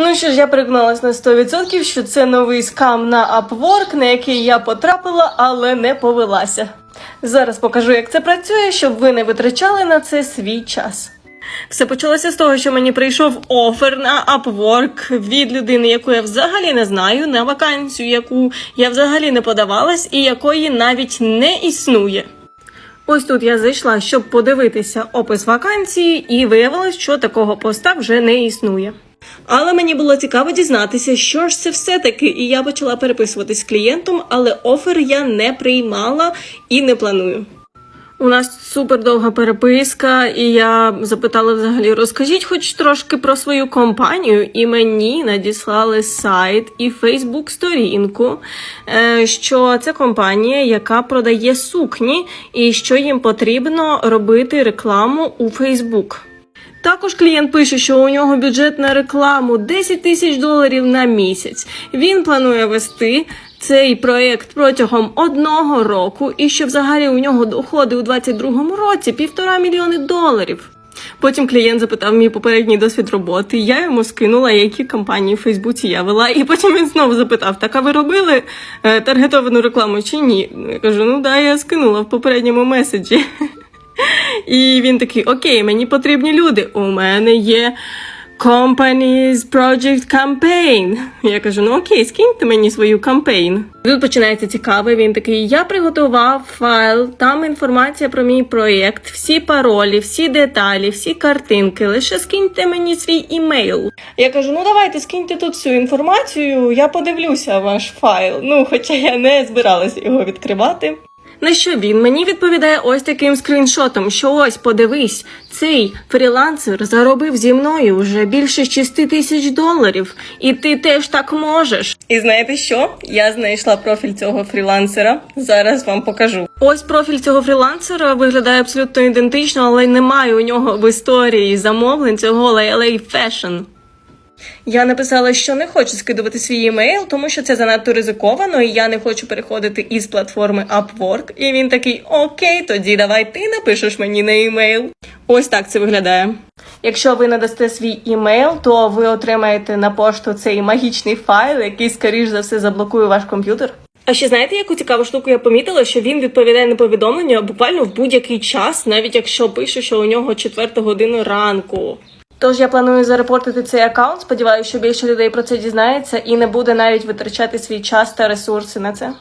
Ну що ж, я переконалась на 100%, що це новий скам на Upwork, на який я потрапила, але не повелася. Зараз покажу, як це працює, щоб ви не витрачали на це свій час. Все почалося з того, що мені прийшов офер на Upwork від людини, яку я взагалі не знаю, на вакансію, яку я взагалі не подавалась і якої навіть не існує. Ось тут я зайшла, щоб подивитися опис вакансії, і виявилось, що такого поста вже не існує. Але мені було цікаво дізнатися, що ж це все таки, і я почала переписуватись з клієнтом, але офер я не приймала і не планую. У нас супер довга переписка, і я запитала взагалі, розкажіть хоч трошки про свою компанію, і мені надіслали сайт і Фейсбук сторінку, е, що це компанія, яка продає сукні, і що їм потрібно робити рекламу у Фейсбук. Також клієнт пише, що у нього бюджет на рекламу 10 тисяч доларів на місяць. Він планує вести цей проект протягом одного року, і що взагалі у нього доходи у 22-му році півтора мільйони доларів. Потім клієнт запитав мій попередній досвід роботи. Я йому скинула, які компанії в Фейсбуці я вела. І потім він знову запитав: так а ви робили е, таргетовану рекламу чи ні? Я кажу, ну да, я скинула в попередньому меседжі. І він такий: Окей, мені потрібні люди. У мене є Companies Project Campaign. Я кажу: ну окей, скиньте мені свою кампейн. Тут починається цікаве. Він такий: я приготував файл, там інформація про мій проєкт, всі паролі, всі деталі, всі картинки. Лише скиньте мені свій імейл. Я кажу: ну давайте скиньте тут всю інформацію, я подивлюся ваш файл. Ну, хоча я не збиралася його відкривати. На що він мені відповідає ось таким скріншотом, що ось подивись, цей фрілансер заробив зі мною вже більше 6 тисяч доларів, і ти теж так можеш. І знаєте що? Я знайшла профіль цього фрілансера. Зараз вам покажу. Ось профіль цього фрілансера виглядає абсолютно ідентично, але немає у нього в історії замовлень цього LA Fashion. Я написала, що не хочу скидувати свій емейл, тому що це занадто ризиковано, і я не хочу переходити із платформи Upwork. І він такий: Окей, тоді давай ти напишеш мені на емейл. Ось так це виглядає. Якщо ви надасте свій імейл, то ви отримаєте на пошту цей магічний файл, який, скоріш за все, заблокує ваш комп'ютер. А ще знаєте, яку цікаву штуку я помітила, що він відповідає на повідомлення буквально в будь-який час, навіть якщо пише, що у нього четверта година ранку. Тож я планую зарепортити цей аккаунт. Сподіваюся, що більше людей про це дізнається і не буде навіть витрачати свій час та ресурси на це.